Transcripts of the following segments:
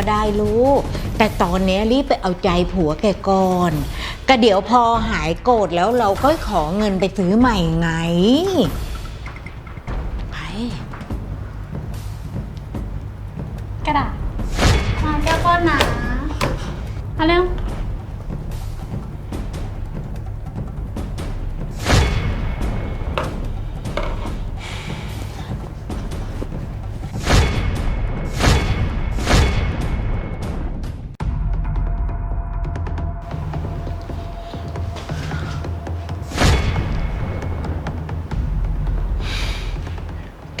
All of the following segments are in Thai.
ก็ได้ลูก แต่ตอนนี้รีบไปเอาใจผัวแกก่อนก็เดี๋ยวพอหายโกรธแล้วเราก็ขอเงินไปซื้อใหม่ไง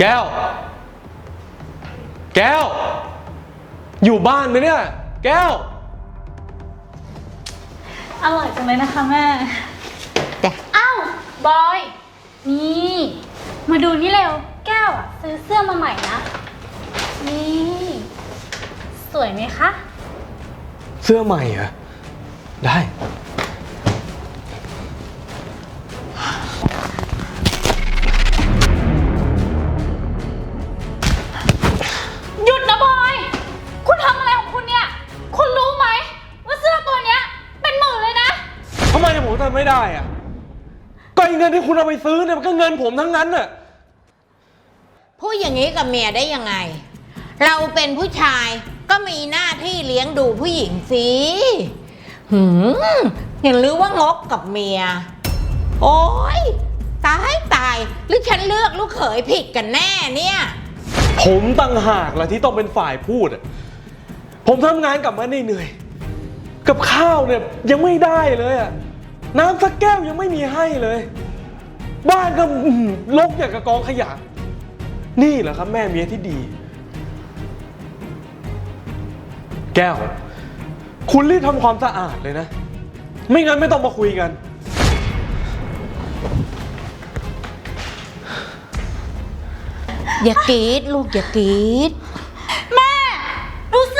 แก้ว แก้ว อยู่บ้านไหมเนี่ย แก้ว อร่อยจังเลยนะคะแม่จ้ะ อ้าวบอย นี่ มาดูนี่เร็ว แก้วอะซื้อเสื้อมาใหม่นะ นี่ สวยไหมคะ เสื้อใหม่เหรอ ได้ ก็ไอ้เงินที่คุณเอาไปซื้อเนี่ยมันก็เงินผมทั้งนั้นน่ะ พูดอย่างนี้กับเมียได้ยังไง เราเป็นผู้ชายก็มีหน้าที่เลี้ยงดูผู้หญิงสิหืมอย่าลือว่างกกับเมีย โอ้ยตายตาย หรือฉันเลือกลูกเขยผิดกันแน่เนี่ย ผมตั้งหากละที่ต้องเป็นฝ่ายพูดอะผมทำงานกลับมาเหนื่อยๆกับข้าวเนี่ยยังไม่ได้เลยอะ น้ำสักแก้วยังไม่มีให้เลย บ้านก็อื้อหือรกอย่างกับกองขยะ นี่เหรอครับ แม่เมียที่ดี แก้ว คุณรีบทำความสะอาดเลยนะ ไม่งั้นไม่ต้องมาคุยกัน อย่ากรีดลูกอย่ากรีด แม่ ดูเสื้อแก้วสิคะ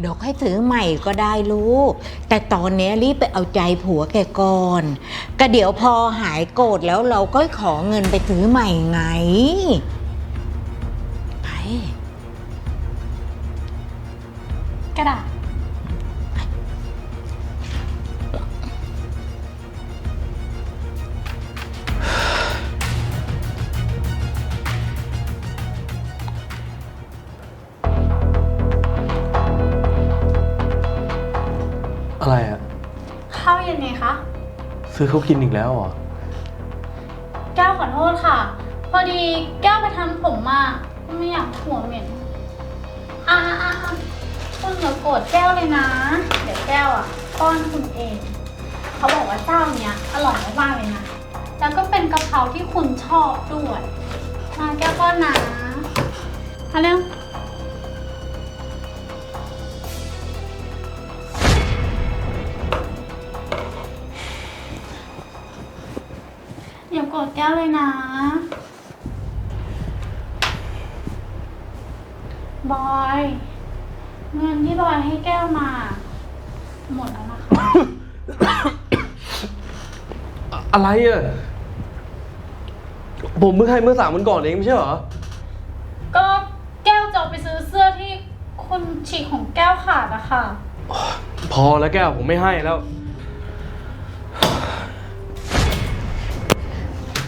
เดี๋ยวค่อยซื้อใหม่ก็ได้ลูก แต่ตอนนี้รีบไปเอาใจผัวแกก่อน ก็เดี๋ยวพอหายโกรธแล้วเราก็ขอเงินไปซื้อใหม่ไง ซื้อเขากินอีกแล้วเหรอ แก้วขอโทษค่ะ พอดีแก้วไปทำผมมาก็ไม่อยากหัวเหม็นอ่าอ่าคุณอย่าโกรธแก้วเลยนะ เดี๋ยวแก้วอะป้อนคุณเอง เขาบอกว่าเจ้าเนี้ยอร่อยมากๆเลยนะ แล้วก็เป็นกะเพราที่คุณชอบด้วยมาแก้วก้อนนะมาเร็ว อย่าโกรธแก้วเลยนะ บอย เงินที่บอยให้แก้วมา หมดแล้วนะคะ อะไรอะผมเพิ่งให้เมื่อสามวันก่อนเองไม่ใช่เหรอ ก็แก้วจะเอาไปซื้อเสื้อที่คุณฉีกของแก้วขาดอะค่ะ พอแล้วแก้วผมไม่ให้แล้ว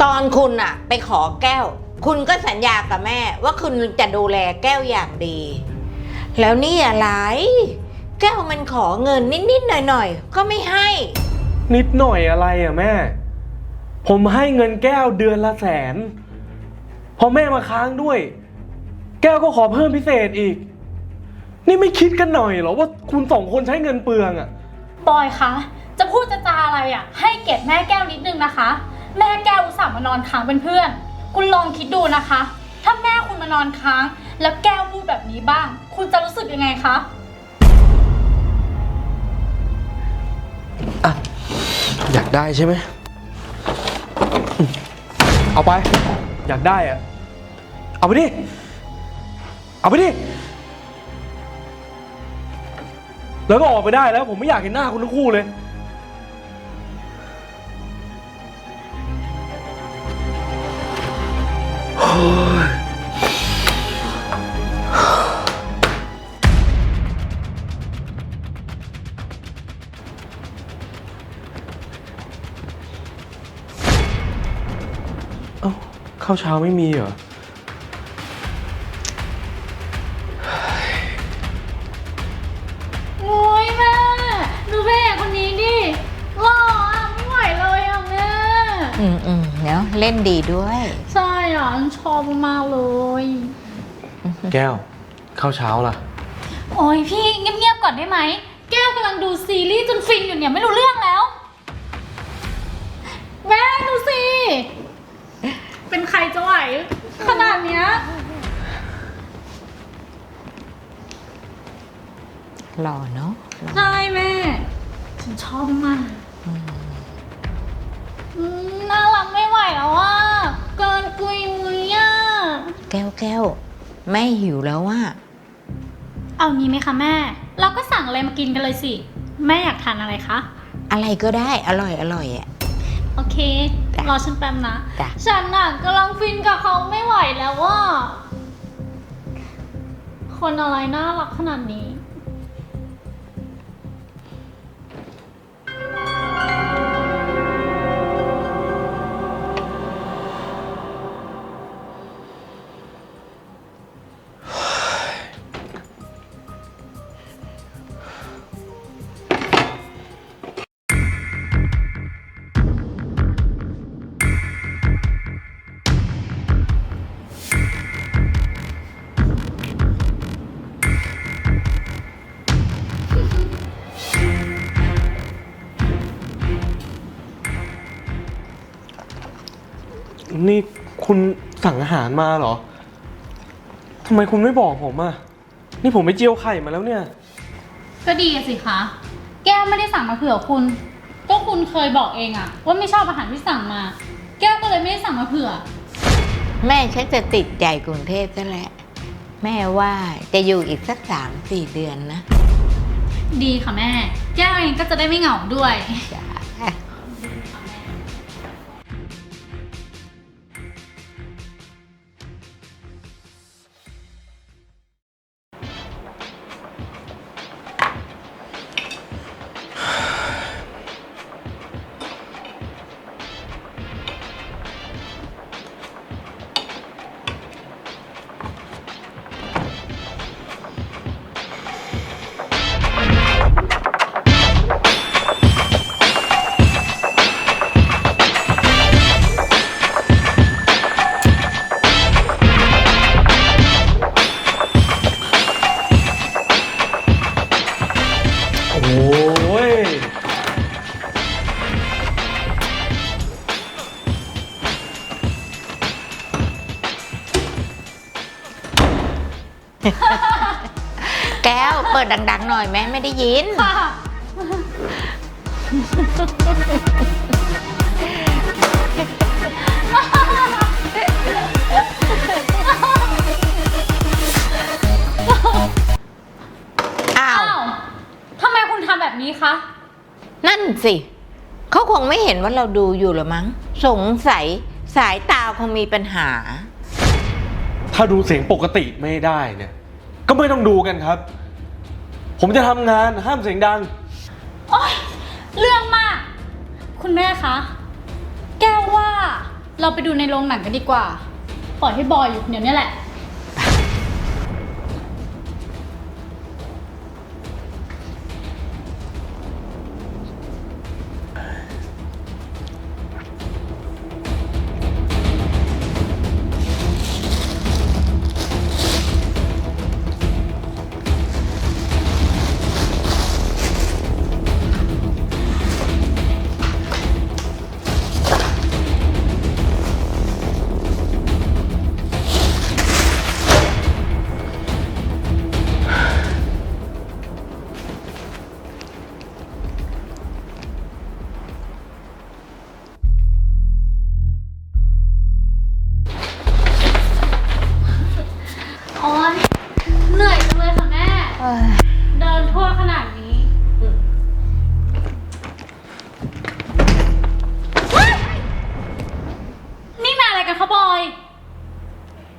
ตอนคุณอะไปขอแก้ว คุณก็สัญญากับแม่ว่าคุณจะดูแลแก้วอย่างดี แล้วนี่อะไร แก้วมันขอเงินนิดๆหน่อยๆ ก็ไม่ให้ นิดหน่อยอะไรอะแม่ ผมให้เงินแก้วเดือนละแสน พอแม่มาค้างด้วย แก้วก็ขอเพิ่มพิเศษอีก นี่ไม่คิดกันหน่อยเหรอว่าคุณสองคนใช้เงินเปลืองอะบอยคะ จะพูดจะจาอะไรอะให้เกียรติแม่แก้วนิดนึงนะคะ แม่แก้วอุตส่าห์มานอนค้างเป็นเพื่อน คุณลองคิดดูนะคะ ถ้าแม่คุณมานอนค้าง แล้วแก้วพูดแบบนี้บ้าง คุณจะรู้สึกยังไงคะ อะ อยากได้ใช่ไหมอืมเอาไป อยากได้อะเอาไปดิ เอาไปดิ แล้วก็ออกไปได้แล้ว ผมไม่อยากเห็นหน้าคุณทั้งคู่เลยโอ้ย ข้าวเช้าไม่มีเหรอ โอ้ยแม่ดูแม่คนนี้ดิหล่ออะไม่ไหวเลยอะแม่อืมอืมเดี๋ยวเล่นดีด้วย ใช่อะฉันชอบมากเลย แก้ว ข้าวเช้าล่ะ โอ้ยพี่เงียบๆก่อนได้ไหม แก้วกำลังดูซีรีส์จนฟินอยู่เนี่ยไม่รู้เรื่องแล้ว แม่ดูสิ เป็นใครจะไหว ขนาดเนี้ย หล่อเนาะหล่อใช่แม่ ฉันชอบมากอืมน่ารักไม่ไหวแล้วอะ เกินกุยมุยอะ แก้วแก้วแม่หิวแล้วว่า เอางี้ไหมคะแม่ เราก็สั่งอะไรมากินกันเลยสิ แม่อยากทานอะไรคะ อะไรก็ได้อร่อยอร่อยอะ โอเค จ้ะรอฉันแป๊บนะ จ้ะ ฉันน่ะกำลังฟินกับเขาไม่ไหวแล้วว่า คนอะไรน่ารักขนาดนี้ นี่คุณสั่งอาหารมาเหรอ ทำไมคุณไม่บอกผมอะนี่ผมไปเจียวไข่มาแล้วเนี่ย ก็ดีสิคะ แก้วไม่ได้สั่งมาเผื่อคุณ ก็คุณเคยบอกเองอะว่าไม่ชอบอาหารที่สั่งมา แก้วก็เลยไม่ได้สั่งมาเผื่อ แม่ชักจะติดใจกรุงเทพซะแล้วแม่ว่าจะอยู่อีกสักสามสี่เดือนนะ ดีค่ะแม่ แก้วเองก็จะได้ไม่เหงาด้วย จ้า แก้วเปิดดัง ๆ หน่อยแม่ไม่ได้ยิน ค่ะอ้าอ้าววทำไมคุณทำแบบนี้คะ นั่นสิ เขาคงไม่เห็นว่าเราดูอยู่หรอมั้ง สงสัยสายตาคงมีปัญหา ถ้าดูเสียงปกติไม่ได้เนี่ย ก็ไม่ต้องดูกันครับ ผมจะทำงานห้ามเสียงดัง โอ๊ยเรื่องมาก คุณแม่คะ แก้วว่าเราไปดูในโรงหนังกันดีกว่า ปล่อยให้บอยอยู่คนเดี๋ยวนี้แหละ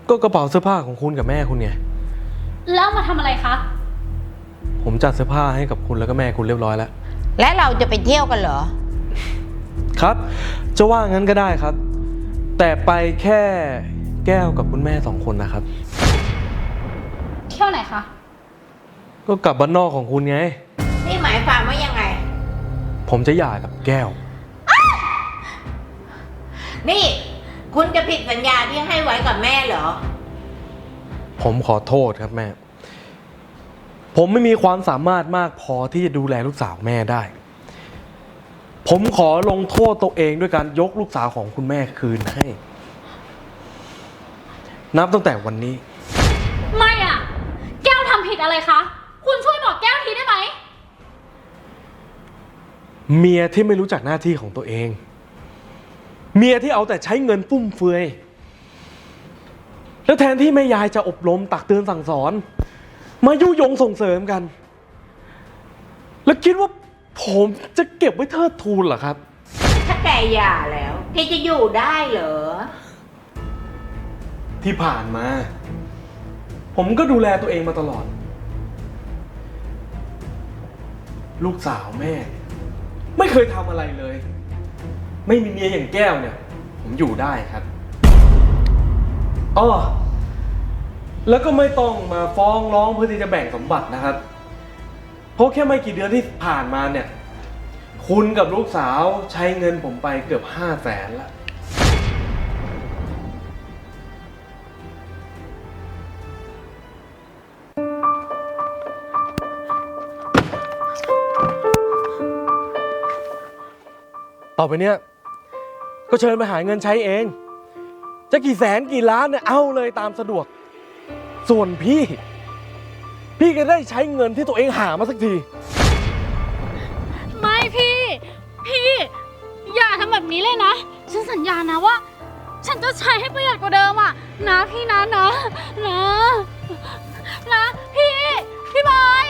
ก็กระเป๋าเสื้อผ้าของคุณกับแม่คุณไง แล้วมาทำอะไรคะ ผมจัดเสื้อผ้าให้กับคุณแล้วก็แม่คุณเรียบร้อยแล้ว และเราจะไปเที่ยวกันเหรอ ครับ จะว่างั้นก็ได้ครับ แต่ไปแค่แก้วกับคุณแม่สองคนนะครับ เที่ยวไหนคะ ก็กลับบ้านนอกของคุณไง นี่หมายความว่ายังไง ผมจะหย่ากับแก้ว นี่ คุณจะผิดสัญญาที่ให้ไว้กับแม่เหรอ ผมขอโทษครับแม่ ผมไม่มีความสามารถมากพอที่จะดูแลลูกสาวแม่ได้ ผมขอลงโทษตัวเองด้วยการยกลูกสาวของคุณแม่คืนให้ นับตั้งแต่วันนี้ ไม่อะ แก้วทำผิดอะไรคะ คุณช่วยบอกแก้วทีได้ไหม เมียที่ไม่รู้จักหน้าที่ของตัวเอง เมียที่เอาแต่ใช้เงินฟุ่มเฟือย แล้วแทนที่แม่ยายจะอบรมตักเตือนสั่งสอน มายุยงส่งเสริมกัน แล้วคิดว่าผมจะเก็บไว้เทิดทูนเหรอครับ ถ้าแกหย่าแล้วแกจะอยู่ได้เหรอ ที่ผ่านมา ผมก็ดูแลตัวเองมาตลอด ลูกสาวแม่ ไม่เคยทำอะไรเลย ไม่มีเมียอย่างแก้วเนี่ย ผมอยู่ได้ครับอ้อแล้วก็ไม่ต้องมาฟ้องร้องเพื่อที่จะแบ่งสมบัตินะครับ เพราะแค่ไม่กี่เดือนที่ผ่านมาเนี่ย คุณกับลูกสาวใช้เงินผมไปเกือบห้าแสนละ ต่อไปเนี้ย ก็เชิญไปหาเงินใช้เอง จะกี่แสนกี่ล้านเนี่ยเอาเลยตามสะดวก ส่วนพี่ พี่ก็ได้ใช้เงินที่ตัวเองหามาสักที ไม่พี่ พี่ อย่าทำแบบนี้เลยนะ ฉันสัญญานะว่า ฉันจะใช้ให้ประหยัดกว่าเดิมอะ นะพี่นะนะนะนะพี่ พี่บอย